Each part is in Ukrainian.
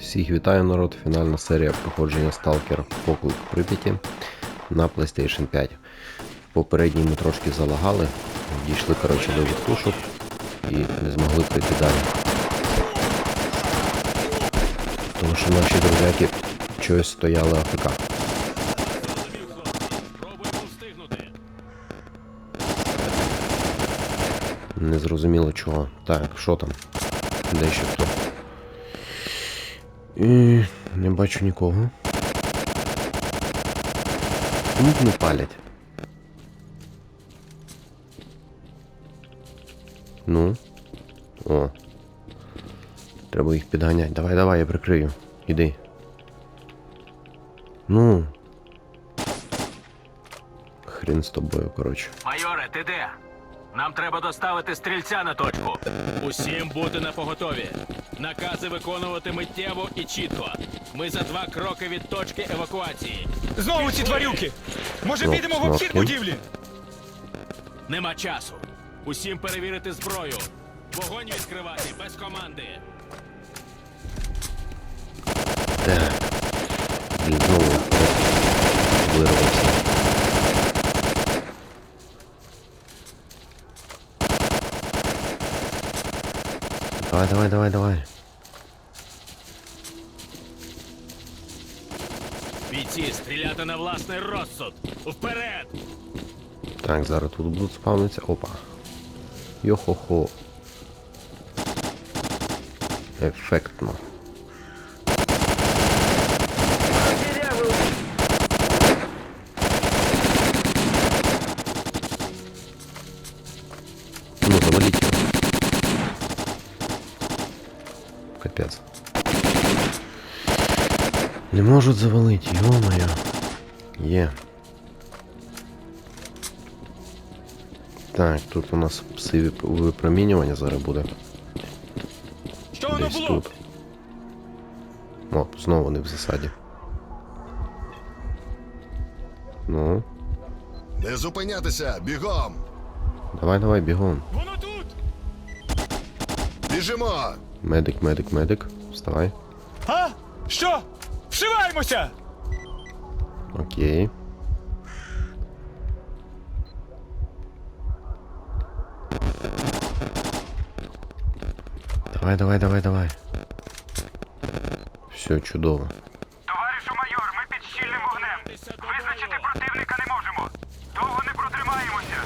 Всіх вітаю, народ. Фінальна серія проходження Stalker Поклик Прип'яті на PlayStation 5. В попередній ми трошки залагали, дійшли коротше, до вертушок і не змогли прийти далі. Тому що наші друзяки чогось стояли АФК. Пробуємо встигнути. Не зрозуміло чого. Так, що там? Де ще хто? І не бачу нікого. Чому не палять? Ну. О. Треба їх підганяти. Давай, давай, я прикрию. Іди. Ну. Хрін з тобою, коротше. Майоре, ти де? Нам треба доставити стрільця на точку. Усім бути на поготові. Накази виконувати миттєво і чітко. Ми за два кроки від точки евакуації. Знову ці тварюки! Може підемо в обхід будівлі? Нема часу. Усім перевірити зброю. Вогонь відкривати без команди. Так. Знову Давай, давай, давай. Бійці, стріляти на власний розсуд. Вперед! Так, зараз тут будуть спавнитися. Опа. Йо-хо-хо. Ефектно. Можуть завалити, ё-моё. Є. Так, тут у нас пси вип- випромінювання зараз буде. Що Десь було? тут. О, знову вони в засаді. Ну, Не зупинятися, бігом! давай, давай, бігом. Воно тут! Біжимо! Медик, медик, медик. Вставай. А? Що? Вшиваємося! Окей. Давай, давай, давай, давай. Все, чудово. Товаришу майор, ми під щільним вогнем. Визначити противника не можемо. Довго не протримаємося.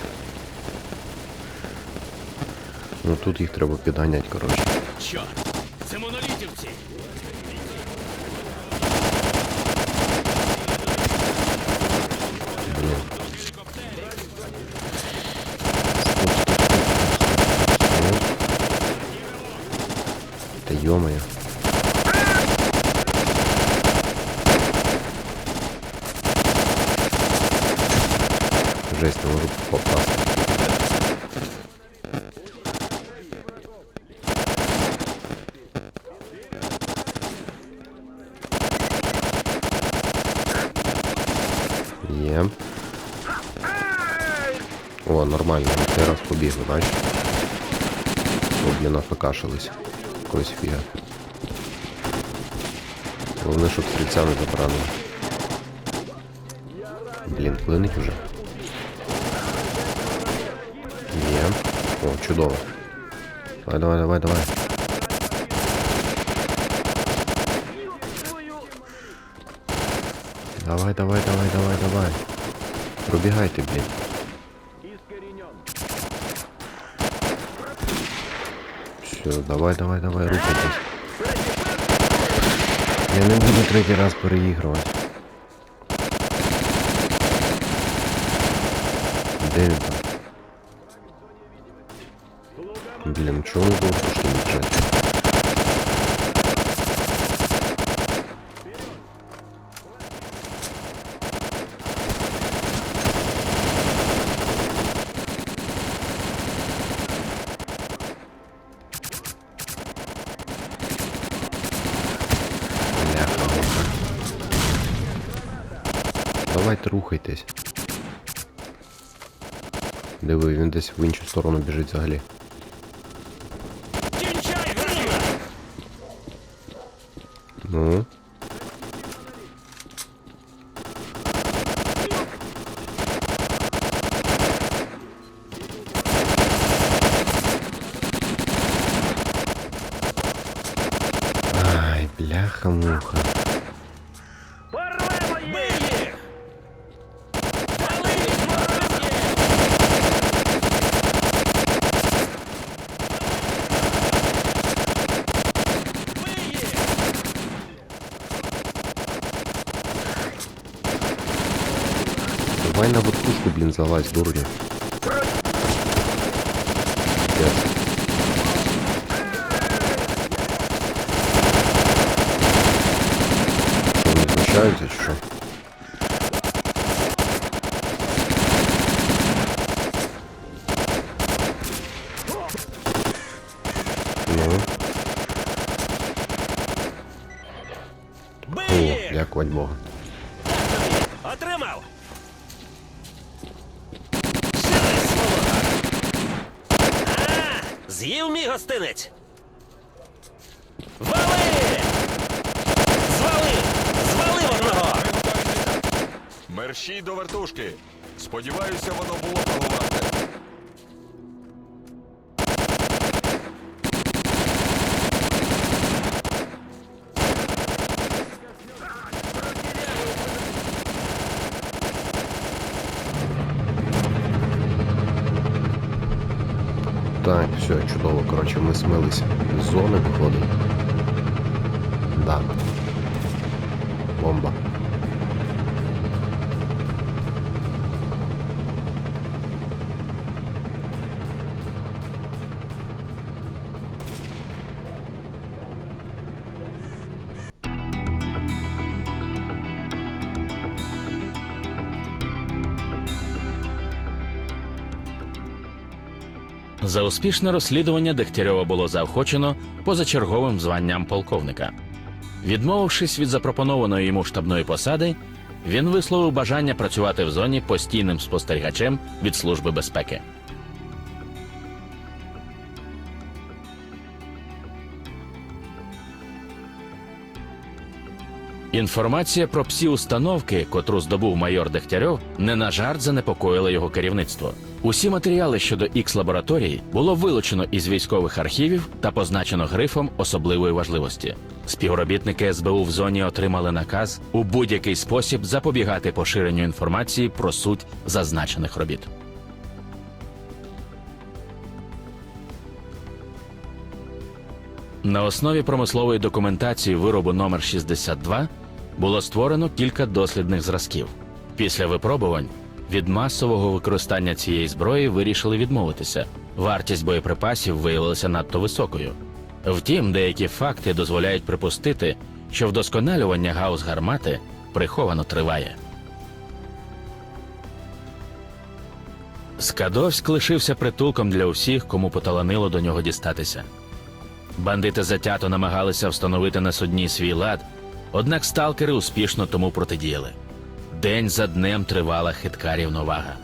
Ну тут їх треба підганяти, коротше. Чорт! Це монолітівці! Блін. Та ё-моё. Жесть, не можу попасти. Є. О, нормально, ти раз побігли, бачиш? О, блін, нафакашились. Якось фіга. Головне, щоб стрільця не забрали. Блін, клинить уже. Є. О, чудово. Давай, давай, давай, давай. Давай, давай, давай, давай, давай. Пробігайте, блін. Все, давай, давай, давай, рухайтесь. Я не буду третій раз переігрувати. Де? Чого не пушки не біжать? Давайте рухайтесь. Диви, він десь в іншу сторону біжить взагалі. Давай на вертушку, блин, залазь, дурня. Пиздец. Что, не знущаються, чи що? Ну. О, дякувати Богу. Отримав! Гостинець! Вали! Звали! Звали одного! Мерщій до вертушки. Сподіваюся, воно було того варте. Так, все, чудово. Коротше, ми смилися. з зони, виходить. Да. Бомба. За успішне розслідування Дегтярьова було заохочено позачерговим званням полковника. Відмовившись від запропонованої йому штабної посади, він висловив бажання працювати в зоні постійним спостерігачем від Служби безпеки. Інформація про псі установки, котру здобув майор Дегтярьов, не на жарт занепокоїла його керівництво. Усі матеріали щодо ікс лабораторії було вилучено із військових архівів та позначено грифом особливої важливості. Співробітники СБУ в зоні отримали наказ у будь-який спосіб запобігати поширенню інформації про суть зазначених робіт. На основі промислової документації виробу номер 62 було створено кілька дослідних зразків. Після випробувань від масового використання цієї зброї вирішили відмовитися. Вартість боєприпасів виявилася надто високою. Втім, деякі факти дозволяють припустити, що вдосконалювання гаус гармати приховано триває. Скадовськ лишився притулком для усіх, кому поталанило до нього дістатися. Бандити затято намагалися встановити на судні свій лад, однак сталкери успішно тому протидіяли. День за днем тривала хитка рівновага.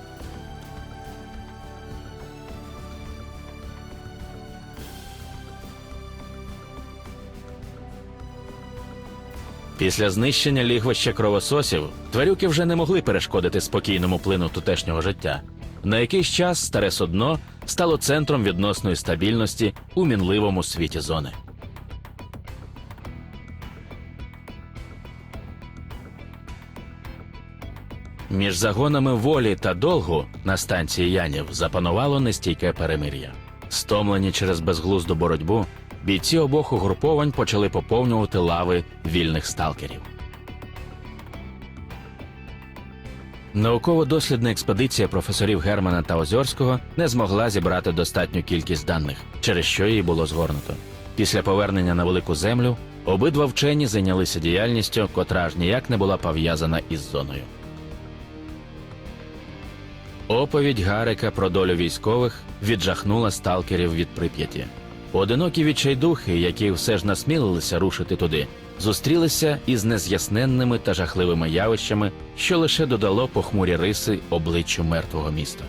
Після знищення лігвища кровососів тварюки вже не могли перешкодити спокійному плину тутешнього життя. На якийсь час старе судно стало центром відносної стабільності у мінливому світі зони. Між загонами волі та долгу на станції Янів запанувало нестійке перемир'я. Стомлені через безглузду боротьбу, бійці обох угруповань почали поповнювати лави вільних сталкерів. Науково-дослідна експедиція професорів Германа та Озьорського не змогла зібрати достатню кількість даних, через що її було згорнуто. Після повернення на велику землю обидва вчені зайнялися діяльністю, котра аж ніяк не була пов'язана із зоною. Оповідь Гарика про долю військових віджахнула сталкерів від Прип'яті. Одинокі відчайдухи, які все ж насмілилися рушити туди, зустрілися із нез'ясненними та жахливими явищами, що лише додало похмурі риси обличчю мертвого міста.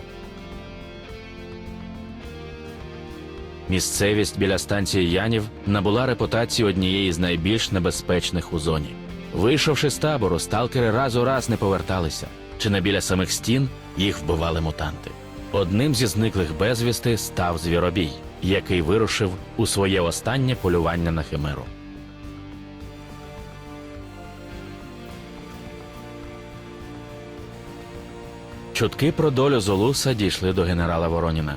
Місцевість біля станції Янів набула репутацію однієї з найбільш небезпечних у зоні. Вийшовши з табору, сталкери раз у раз не поверталися, чи не біля самих стін їх вбивали мутанти. Одним зі зниклих безвісти став звіробій, який вирушив у своє останнє полювання на химеру. Чутки про долю Золуса дійшли до генерала Вороніна.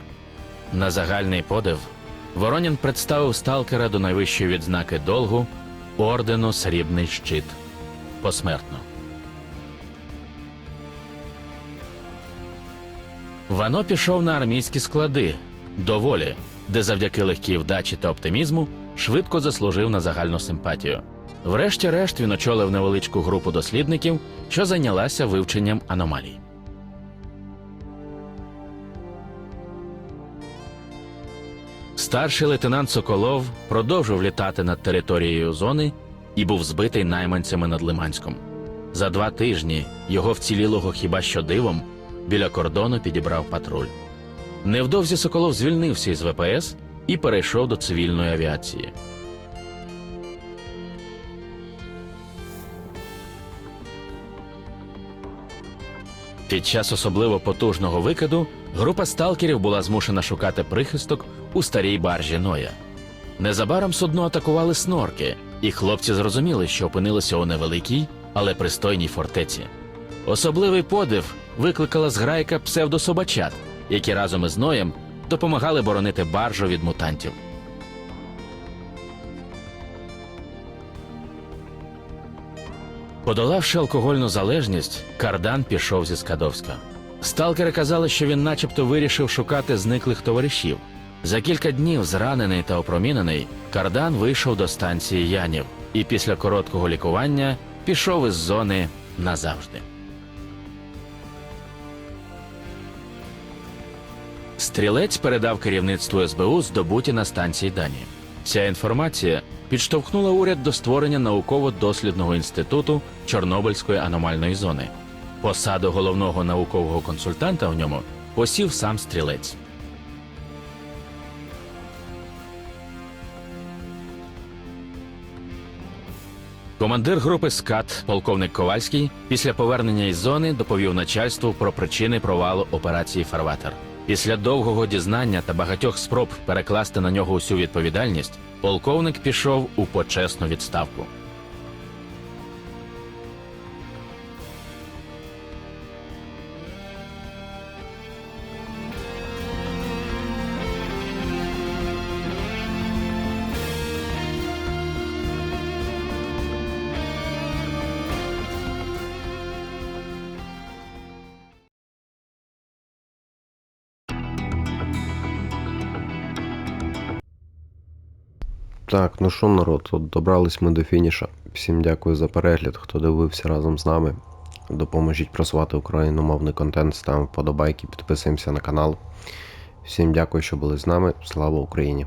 На загальний подив Воронін представив сталкера до найвищої відзнаки долгу ордену Срібний щит посмертно. Вано пішов на армійські склади до волі, де завдяки легкій вдачі та оптимізму швидко заслужив на загальну симпатію. Врешті-решт він очолив невеличку групу дослідників, що зайнялася вивченням аномалій. Старший лейтенант Соколов продовжив літати над територією зони і був збитий найманцями над Лиманськом. За два тижні його вцілілого хіба що дивом біля кордону підібрав патруль. Невдовзі Соколов звільнився із ВПС і перейшов до цивільної авіації. Під час особливо потужного викиду група сталкерів була змушена шукати прихисток у старій баржі Ноя. Незабаром судно атакували снорки, і хлопці зрозуміли, що опинилися у невеликій, але пристойній фортеці. Особливий подив викликала зграйка псевдособачат, які разом із Ноєм допомагали боронити баржу від мутантів. Подолавши алкогольну залежність, Кардан пішов зі Скадовська. Сталкери казали, що він начебто вирішив шукати зниклих товаришів. За кілька днів, зранений та опромінений, Кардан вийшов до станції Янів і після короткого лікування пішов із зони назавжди. Стрілець передав керівництву СБУ здобуті на станції дані. Ця інформація підштовхнула уряд до створення науково-дослідного інституту Чорнобильської аномальної зони. Посаду головного наукового консультанта в ньому посів сам стрілець. Командир групи СКАТ, полковник Ковальський, після повернення із зони доповів начальству про причини провалу операції Фарватер. Після довгого дізнання та багатьох спроб перекласти на нього усю відповідальність, полковник пішов у почесну відставку. Так, ну що, народ, от добрались ми до фініша. Всім дякую за перегляд, хто дивився разом з нами. Допоможіть просувати україномовний контент, ставимо вподобайки, підписуємося на канал. Всім дякую, що були з нами. Слава Україні!